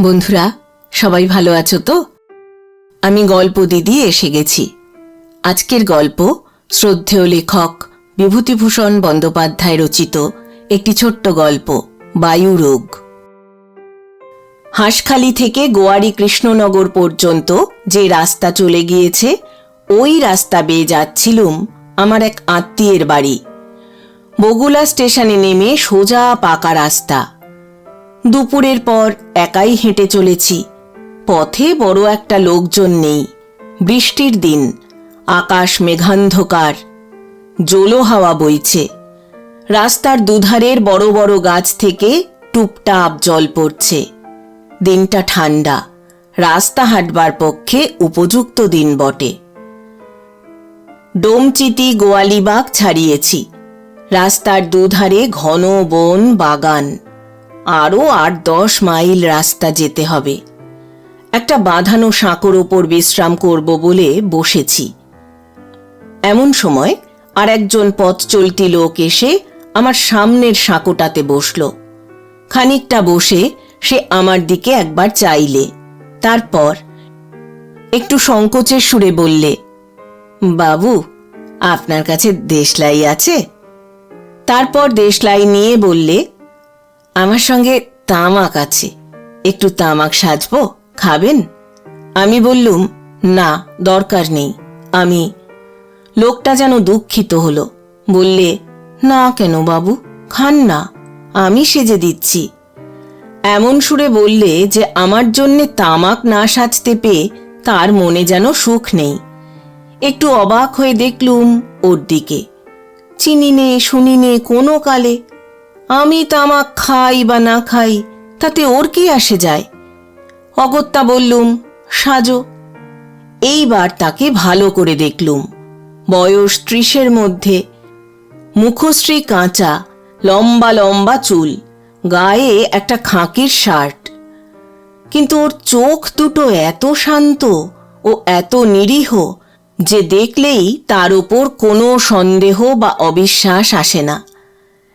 বন্ধুরা, সবাই ভালো আছো তো? আমি গল্প দিদি এসে গেছি। আজকের গল্প শ্রদ্ধেয় লেখক বিভূতিভূষণ বন্দ্যোপাধ্যায় রচিত একটি ছোট্ট গল্প, বায়ু রোগ। হাঁসখালি থেকে গোয়ারি কৃষ্ণনগর পর্যন্ত যে রাস্তা চলে গিয়েছে, ওই রাস্তা বেয়ে যাচ্ছিলুম আমার এক আত্মীয়ের বাড়ি। বগুলা স্টেশনে নেমে সোজা পাকা রাস্তা। দুপুরের পর একাই হেঁটে চলেছি। পথে বড় একটা লোকজন নেই। বৃষ্টির দিন, আকাশ মেঘান্ধকার, জোলো হাওয়া বইছে। রাস্তার দুধারের বড় বড় গাছ থেকে টুপটাপ জল পড়ছে। দিনটা ঠান্ডা, রাস্তা হাঁটবার পক্ষে উপযুক্ত দিন বটে। ডোমচিতি গোয়ালিবাগ ছাড়িয়েছি। রাস্তার দুধারে ঘন বন বাগান। আরও আট দশ মাইল রাস্তা যেতে হবে। একটা বাঁধানো সাঁকোর ওপর বিশ্রাম করব বলে বসেছি। এমন সময় আর একজন পথ চলতি লোক এসে আমার সামনের সাঁকোটাতে বসল। খানিকটা বসে সে আমার দিকে একবার চাইলে। তারপর একটু সংকোচের সুরে বললে, বাবু, আপনার কাছে দেশলাই আছে? তারপর দেশলাই নিয়ে বললে আমার সঙ্গে তামাক আছে। একটু তামাক সাজবো? খাবেন? আমি বললুম, না, দরকার নেই। আমি, লোকটা যেন দুঃখিত হলো। বললে, না কেন বাবু, খান না, আমি সেজে দিচ্ছি। এমন সুরে বললে যে আমার জন্যে তামাক না সাজতে পেয়ে তার মনে যেন সুখ নেই। একটু অবাক হয়ে দেখলুম ওর দিকে। চিনি নে, শুনি নে, কোনো কালে আমি তামাক খাই বা না খাই, তাতে ওর কি আসে যায়? অগত্যা বললুম, সাজো। এইবার তাকে ভালো করে দেখলুম। বয়স ত্রিশের মধ্যে। মুখশ্রী কাঁচা, লম্বা লম্বা চুল, গায়ে একটা খাঁকির শার্ট। কিন্তু ওর চোখ দুটো এত শান্ত ও এত নিরীহ যে দেখলেই তার উপর কোনো সন্দেহ বা অবিশ্বাস আসে না।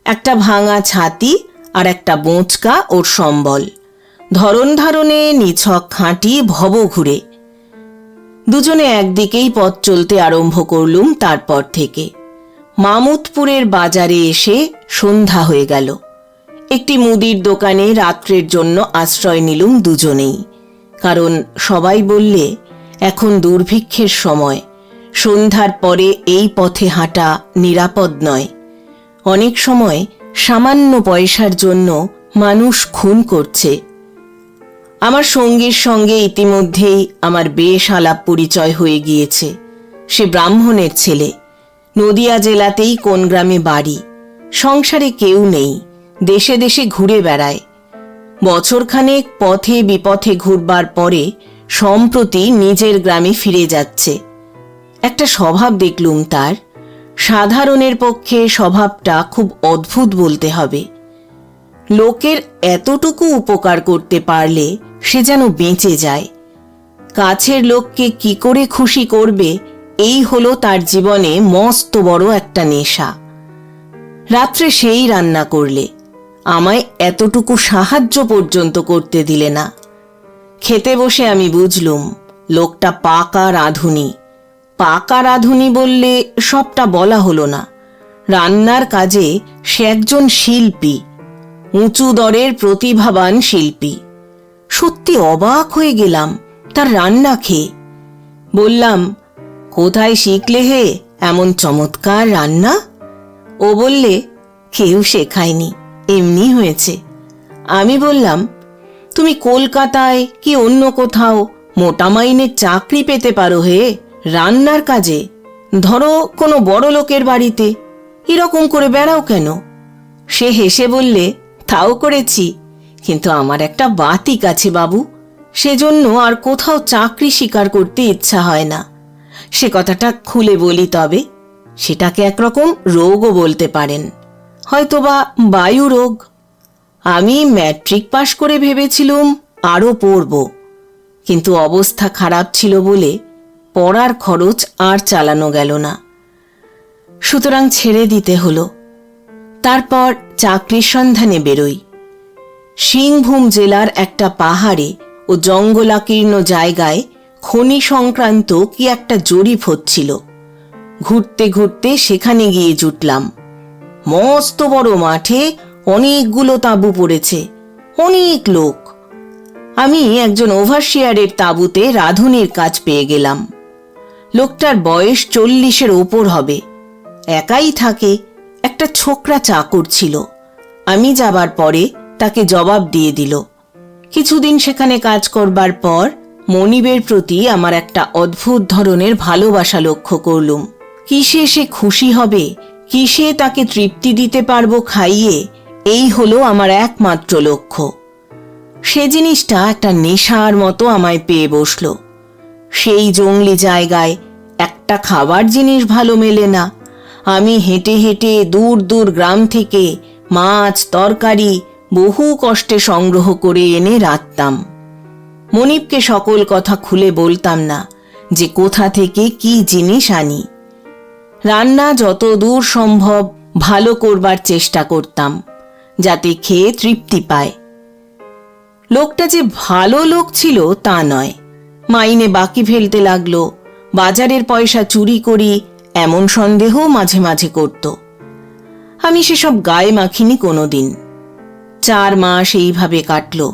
একটা ভাঙা ছাতি আর একটা বোঁচকা ওর সম্বল। ধরন ধারণে নিছক খাঁটি ভব ঘুরে। দুজনে একদিকেই পথ চলতে আরম্ভ করলুম তারপর থেকে। মামুদপুরের বাজারে এসে সন্ধ্যা হয়ে গেল। একটি মুদির দোকানে রাত্রের জন্য আশ্রয় নিলুম দুজনেই। কারণ সবাই বললে, এখন দুর্ভিক্ষের সময়। সন্ধ্যার পরে এই পথে হাঁটা নিরাপদ নয়। অনেক সময় সামান্য পয়সার জন্য মানুষ খুন করছে। আমার সঙ্গীর সঙ্গে ইতিমধ্যেই আমার বেশ আলাপ পরিচয় হয়ে গিয়েছে। সে ব্রাহ্মণের ছেলে। নদিয়া জেলাতেই কোন গ্রামে বাড়ি। সংসারে কেউ নেই। দেশে দেশে ঘুরে বেড়ায়। বছরখানেক পথে বিপথে ঘুরবার পরে সম্প্রতি নিজের গ্রামে ফিরে যাচ্ছে। একটা স্বভাব দেখলুম তার। সাধারণের পক্ষে স্বভাবটা খুব অদ্ভুত বলতে হবে। লোকের এতটুকু উপকার করতে পারলে সে যেন বেঁচে যায়। কাছের লোককে কি করে খুশি করবে, এই হলো তার জীবনে মস্ত বড় একটা নেশা। রাত্রে সেই রান্না করলে, আমায় এতটুকু সাহায্য পর্যন্ত করতে দিলে না। খেতে বসে আমি বুঝলুম, লোকটা পাকা রাঁধুনি পাকা রাঁধুনি বললে সবটা বলা হলো না। রান্নার কাজে সে একজন শিল্পী, উঁচু দরের প্রতিভাবান শিল্পী। সত্যি অবাক হয়ে গেলাম তার রান্না খেয়ে। বললাম, কোথায় শিখলে হে এমন চমৎকার রান্না? ও বললে, কেউ শেখায়নি, এমনি হয়েছে। আমি বললাম, তুমি কলকাতায় কি অন্য কোথাও মোটা মাইনের চাকরি পেতে পারো হে? রান্নার কাজে। ধরো, কোনো বড় লোকের বাড়িতে। এরকম করে বেড়াও কেন? সে হেসে বললে, তাও করেছি। কিন্তু আমার একটা বাতিক আছে বাবু। সেজন্য আর কোথাও চাকরি স্বীকার করতে ইচ্ছা হয় না। সে কথাটা খুলে বলি তবে, সেটাকে একরকম রোগও বলতে পারেন। হয়তোবা বায়ু রোগ। আমি ম্যাট্রিক পাশ করে ভেবেছিলুম, আরও পড়ব। কিন্তু অবস্থা খারাপ ছিল বলে পড়ার খরচ আর চালানো গেল না। সুতরাং ছেড়ে দিতে হলো। তারপর চাকরির সন্ধানে বেরোই। সিংভূম জেলার একটা পাহাড়ে ও জঙ্গলাকীর্ণ জায়গায় খনি সংক্রান্ত কি একটা জরিপ হচ্ছিল। ঘুরতে ঘুরতে সেখানে গিয়ে জুটলাম। মস্ত বড় মাঠে অনেকগুলো তাঁবু পড়েছে, অনেক লোক। আমি একজন ওভারশিয়ারের তাঁবুতে রাঁধুনির কাজ পেয়ে গেলাম। লোকটার বয়স চল্লিশের ওপর হবে। একাই থাকে, একটা ছোকরা চাকর ছিল। আমি যাবার পরে তাকে জবাব দিয়ে দিল। কিছুদিন সেখানে কাজ করবার পর মনিবের প্রতি আমার একটা অদ্ভুত ধরনের ভালোবাসা লক্ষ্য করলুম। কিসে সে খুশি হবে, কিসে তাকে তৃপ্তি দিতে পারব খাইয়ে, এই হলো আমার একমাত্র লক্ষ্য। সে জিনিসটা একটা নেশার মতো আমায় পেয়ে বসল। সেই জঙ্গলি জায়গায় একটা খাবার জিনিস ভালো মেলে না। আমি হেঁটে হেঁটে দূর দূর গ্রাম থেকে মাছ, তরকারি বহু কষ্টে সংগ্রহ করে এনে রাখতাম। মনিবকে সকল কথা খুলে বলতাম না যে কোথা থেকে কি জিনিস আনি। রান্না যত দূর সম্ভব ভালো করবার চেষ্টা করতাম, যাতে খেয়ে তৃপ্তি পায়। লোকটা যে ভালো লোক ছিল তা নয়। মাইনে বাকি ফেলতে লাগল। বাজারের পয়সা চুরি করি এমন সন্দেহ মাঝে মাঝে করত। আমি সেসব গায়ে মাখিনি কোনোদিন। চার মাস এইভাবে কাটল।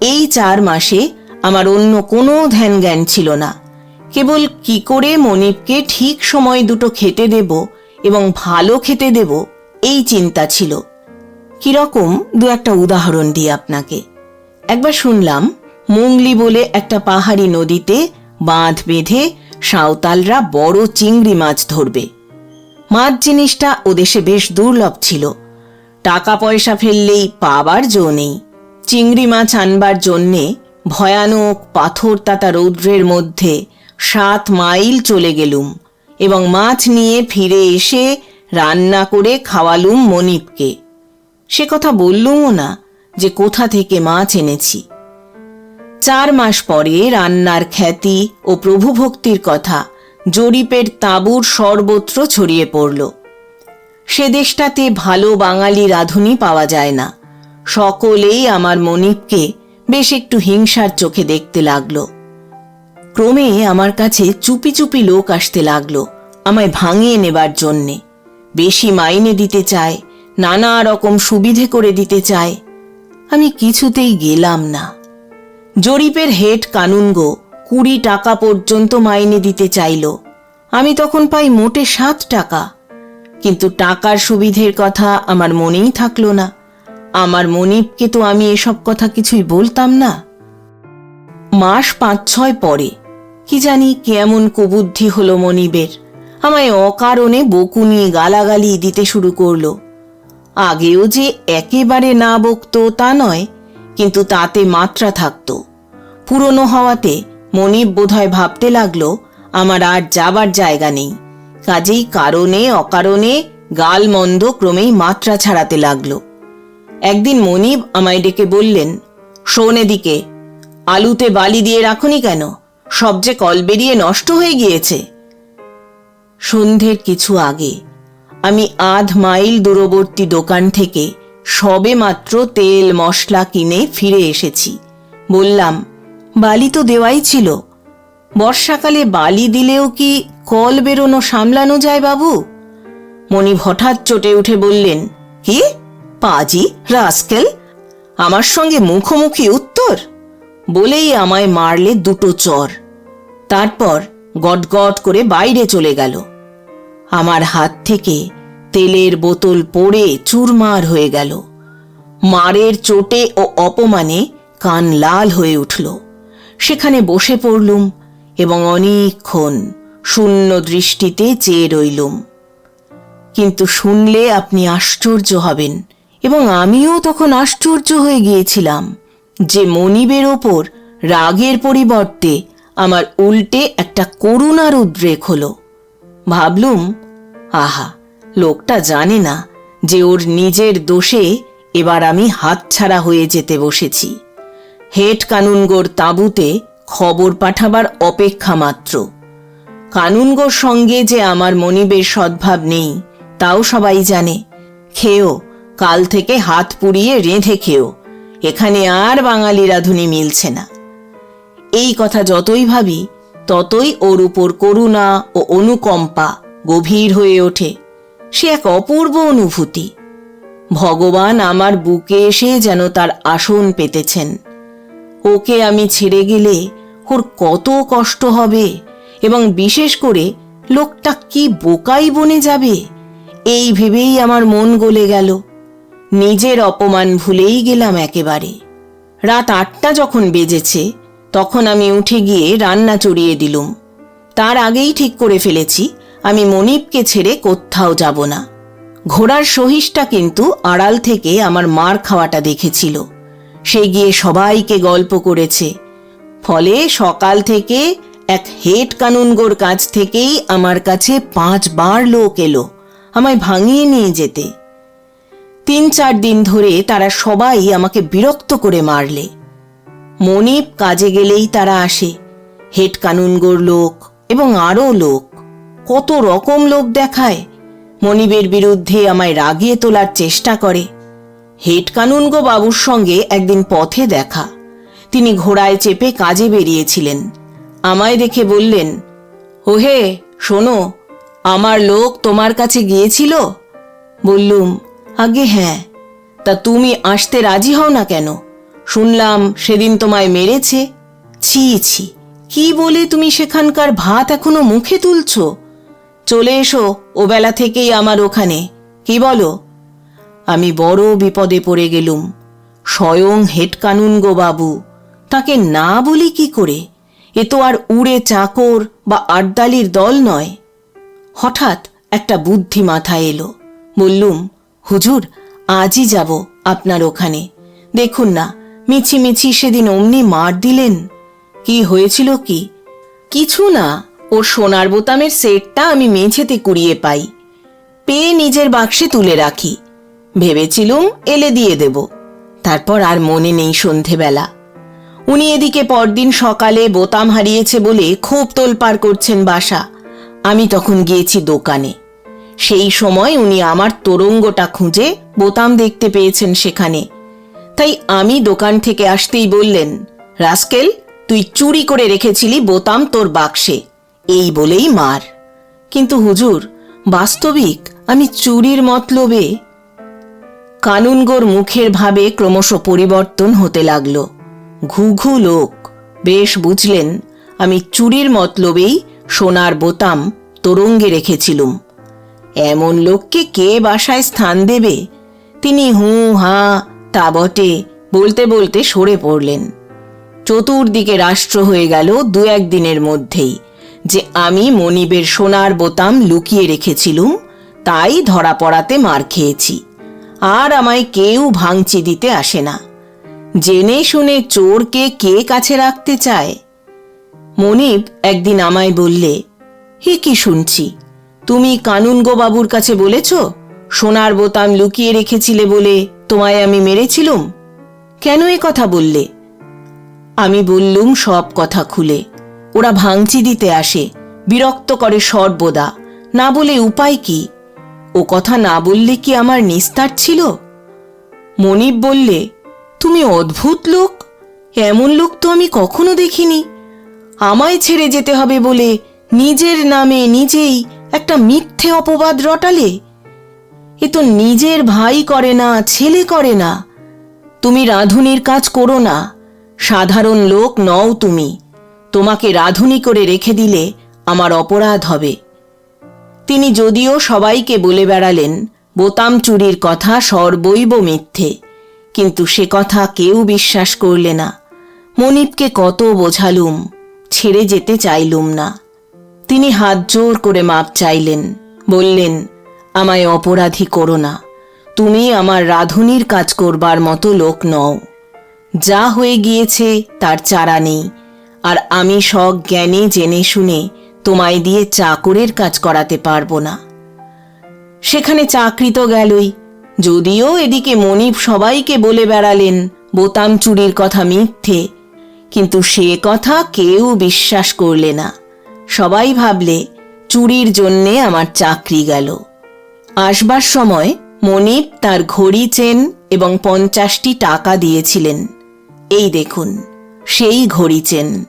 এই চার মাসে আমার অন্য কোনো ধ্যান জ্ঞান ছিল না। কেবল কি করে মনিবকে ঠিক সময় দুটো খেতে দেব এবং ভালো খেতে দেব এই চিন্তা ছিল। কীরকম দু একটা উদাহরণ দিই আপনাকে। একবার শুনলাম মুংলি বলে একটা পাহাড়ি নদীতে বাঁধ বেঁধে সাঁওতালরা বড় চিংড়ি মাছ ধরবে। মাছ জিনিসটা ও দেশে বেশ দুর্লভ ছিল। টাকা পয়সা ফেললেই পাবার জো নেই। চিংড়ি মাছ আনবার জন্যে ভয়ানক পাথর তাতা রৌদ্রের মধ্যে সাত মাইল চলে গেলুম এবং মাছ নিয়ে ফিরে এসে রান্না করে খাওয়ালুম মনিবকে। সে কথা বললুমও না যে কোথা থেকে মাছ এনেছি। চার মাস পরে রান্নার খ্যাতি ও প্রভুভক্তির কথা জরিপের তাঁবুর সর্বত্র ছড়িয়ে পড়ল। সে দেশটাতে ভালো বাঙালি রাঁধুনি পাওয়া যায় না। সকলেই আমার মনিবকে বেশ একটু হিংসার চোখে দেখতে লাগল। ক্রমে আমার কাছে চুপি চুপি লোক আসতে লাগল আমায় ভাঙিয়ে নেবার জন্যে। বেশি মাইনে দিতে চায়, নানা রকম সুবিধে করে দিতে চায়। আমি কিছুতেই গেলাম না। জরিপের হেড কানুনগো কুড়ি টাকা পর্যন্ত মাইনে দিতে চাইল। আমি তখন পাই মোটে সাত টাকা। কিন্তু টাকার সুবিধের কথা আমার মনেই থাকল না। আমার মনিবকে তো আমি এসব কথা কিছুই বলতাম না। মাস পাঁচ ছয় পরে, কি জানি কেমন কুবুদ্ধি হলো মনিবের। আমায় অকারণে বকুনি গালাগালি দিতে শুরু করল। আগেও যে একেবারে না বকতো তা নয় কিন্তু তাতে মাত্রা থাকতো। পুরনো হওয়াতে মনিব বোধহয় ভাবতে লাগল, আমার আর যাবার জায়গা নেই। কাজেই কারণে, অকারণে গাল মন্দ ক্রমেই মাত্রা ছাড়াতে লাগল। একদিন মনিব আমায় ডেকে বললেন, শোন এদিকে, আলুতে বালি দিয়ে রাখুনি কেন? সব যে কল বেরিয়ে নষ্ট হয়ে গিয়েছে। সন্ধ্যের কিছু আগে আমি আধ মাইল দূরবর্তী দোকান থেকে সবে মাত্র তেল, মশলা কিনে ফিরে এসেছি। বললাম, বালি তো দেওয়াই ছিল। বর্ষাকালে বালি দিলেও কি কল বেরোনো সামলানো যায় বাবু? মণি হঠাৎ চটে উঠে বললেন, কি? পাজি, রাস্কেল? আমার সঙ্গে মুখোমুখি উত্তর? বলেই আমায় মারলে দুটো চর। তারপর গটগট করে বাইরে চলে গেল। আমার হাত থেকে তেলের বোতল পড়ে চুরমার হয়ে গেল। মারের চোটে ও অপমানে কান লাল হয়ে উঠল। সেখানে বসে পড়লুম এবং অনেকক্ষণ শূন্য দৃষ্টিতে চেয়ে রইলুম। কিন্তু শুনলে আপনি আশ্চর্য হবেন এবং আমিও তখন আশ্চর্য হয়ে গিয়েছিলাম যে মনিবের ওপর রাগের পরিবর্তে আমার উল্টে একটা করুণার উদ্রেক হলো। ভাবলুম, আহা লোকটা জানে না যে ওর নিজের দোষে এবার আমি হাতছাড়া হয়ে যেতে বসেছি। হেড কানুনগোর তাঁবুতে খবর পাঠাবার অপেক্ষা মাত্র। কানুনগোর সঙ্গে যে আমার মনিবের সদ্ভাব নেই, তাও সবাই জানে। খেও, কাল থেকে হাত পুড়িয়ে রেঁধে খেও, এখানে আর বাঙালি রাঁধুনি মিলছে না। এই কথা যতই ভাবি, ততই ওর উপর করুণা ও অনুকম্পা গভীর হয়ে ওঠে। সে এক অপূর্ব অনুভূতি। ভগবান আমার বুকে এসে যেন তার আসন পেতেছেন। ওকে আমি ছেড়ে গেলে ওর কত কষ্ট হবে এবং বিশেষ করে লোকটা কি বোকাই বনে যাবে, এই ভেবেই আমার মন গলে গেল। নিজের অপমান ভুলেই গেলাম একেবারে। রাত আটটা যখন বেজেছে, তখন আমি উঠে গিয়ে রান্না চড়িয়ে দিলুম। তার আগেই ঠিক করে ফেলেছি আমি মনিপকে ছেড়ে কোথাও যাব না। ঘোড়ার সহিষ্টা কিন্তু আড়াল থেকে আমার মার খাওয়াটা দেখেছিল। সে গিয়ে সবাইকে গল্প করেছে। ফলে সকাল থেকে এক হেড কানুনগোর কাছ থেকেই আমার কাছে পাঁচবার লোক এলো, আমায় ভাঙিয়ে নিয়ে যেতে। তিন চার দিন ধরে তারা সবাই আমাকে বিরক্ত করে মারলে। মনিপ কাজে গেলেই তারা আসে। হেড কানুনগোর লোক এবং আরও লোক। কত রকম লোক দেখায়। মনিবের বিরুদ্ধে আমায় রাগিয়ে তোলার চেষ্টা করে। হেড কানুনগো বাবুর সঙ্গে একদিন পথে দেখা। তিনি ঘোড়ায় চেপে কাজে বেরিয়েছিলেন। আমায় দেখে বললেন, ওহে, শোনো, আমার লোক তোমার কাছে গিয়েছিল? বললুম, আগে হ্যাঁ। তা তুমি আসতে রাজি হও না কেন? শুনলাম সেদিন তোমায় মেরেছে। ছি ছি, কি বলে তুমি সেখানকার ভাত এখনও মুখে তুলছ? চলে এসো ও বেলা থেকেই আমার ওখানে। কি বলো? আমি বড় বিপদে পড়ে গেলুম। স্বয়ং হেড কানুন গো বাবু, তাকে না বলি কি করে? এ তো আর উড়ে চাকর বা আড্ডালির দল নয়। হঠাৎ একটা বুদ্ধি মাথায় এলো। বললুম, হুজুর, আজই যাব আপনার ওখানে। দেখুন না মিছি মিছি সেদিন অমনি মার দিলেন। কি হয়েছিল কি? কিছু না ওর সোনার বোতামের সেটটা আমি মেঝেতে কুড়িয়ে পাই। পেয়ে নিজের বাক্সে তুলে রাখি। ভেবেছিলুম এলে দিয়ে দেব। তারপর আর মনে নেই সন্ধেবেলা। উনি এদিকে পরদিন সকালে বোতাম হারিয়েছে বলে খুব তোলপাড় করছেন বাসা। আমি তখন গিয়েছি দোকানে। সেই সময় উনি আমার তোরঙ্গটা খুঁজে বোতাম দেখতে পেয়েছেন সেখানে। তাই আমি দোকান থেকে আসতেই বললেন, রাস্কেল, তুই চুরি করে রেখেছিলি বোতাম তোর বাক্সে। এই বলেই মার। কিন্তু হুজুর, বাস্তবিক আমি চুরির মতলবে কানুনগোর মুখের ভাবে ক্রমশ পরিবর্তন হতে লাগল। ঘুঘু লোক, বেশ বুঝলেন, আমি চুরির মতলবেই সোনার বোতাম তোরঙ্গে রেখেছিলুম। এমন লোককে কে বাসায় স্থান দেবে? তিনি হু হা তা বটে বলতে বলতে সরে পড়লেন। চতুর্দিকে রাষ্ট্র হয়ে গেল দু একদিনের মধ্যেই। যে আমি মনিবের সোনার বোতাম লুকিয়ে রেখেছিলুম, তাই ধরা পড়াতে মার খেয়েছি। আর আমায় কেউ ভাঙচি দিতে আসে না। জেনে শুনে চোরকে কে কাছে রাখতে চায়? মনিব একদিন আমায় বললে, হে কি শুনছি? তুমি কানুনগো বাবুর কাছে বলেছ, সোনার বোতাম লুকিয়ে রেখেছিলে বলে তোমায় আমি মেরেছিলুম? কেন এ কথা বললে? আমি বললুম সব কথা খুলে। ওরা ভাঙচি দিতে আসে, বিরক্ত করে সর্বদা। না বলে উপায় কি? ও কথা না বললে কি আমার নিস্তার ছিল? মনিব বললে, তুমি অদ্ভুত লোক, এমন লোক তো আমি কখনো দেখিনি। আমায় ছেড়ে যেতে হবে বলে নিজের নামে নিজেই একটা মিথ্যে অপবাদ রটালে। এ তো নিজের ভাই করে না, ছেলে করে না। তুমি রাঁধুনির কাজ করো না, সাধারণ লোক নও তুমি। তোমাকে রাঁধুনি করে রেখে দিলে আমার অপরাধ হবে। তিনি যদিও সবাইকে বলে বেড়ালেন, বোতাম চুরির কথা সর্বৈব মিথ্যে, কিন্তু সে কথা কেউ বিশ্বাস করলে না। মনিবকে কত বোঝালুম, ছেড়ে যেতে চাইলুম না। তিনি হাত জোর করে মাপ চাইলেন, বললেন, আমায় অপরাধী করো না, তুমি আমার রাধুনির কাজ করবার মতো লোক নও। যা হয়ে গিয়েছে তার চারা নেই আর আমি সব জ্ঞানে, জেনে, শুনে তোমায় দিয়ে চাকরের কাজ করাতে পারব না। সেখানে চাকরি তো গেলই। যদিও এদিকে মনিব সবাইকে বলে বেড়ালেন, বোতাম চুরির কথা মিথ্যে। কিন্তু সে কথা কেউ বিশ্বাস করলে না। সবাই ভাবলে, চুরির জন্যে আমার চাকরি গেল। আসবার সময় মনিব তার ঘড়ি, চেন এবং পঞ্চাশটি টাকা দিয়েছিলেন। এই দেখুন, সেই ঘড়ি, চেন।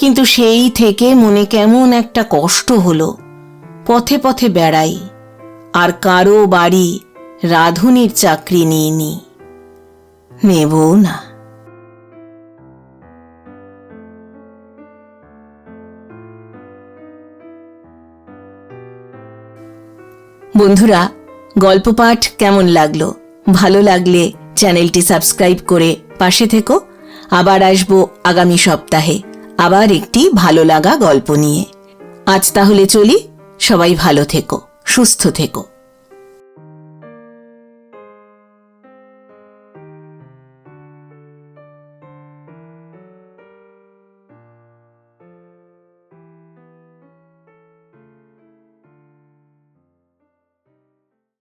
কিন্তু সেই থেকে মনে কেমন একটা কষ্ট হলো। পথে পথে বেড়াই, আর কারও বাড়ি রাধুনির চাকরি নিইনি। নেবও না। বন্ধুরা, গল্প পাঠ কেমন লাগল? ভালো লাগলে চ্যানেলটি সাবস্ক্রাইব করে পাশে থেকো। আবার আসব আগামী সপ্তাহে। আবার একটি ভালো লাগা গল্প নিয়ে। আজ তাহলে চলি সবাই ভালো থেকো সুস্থ থেকো।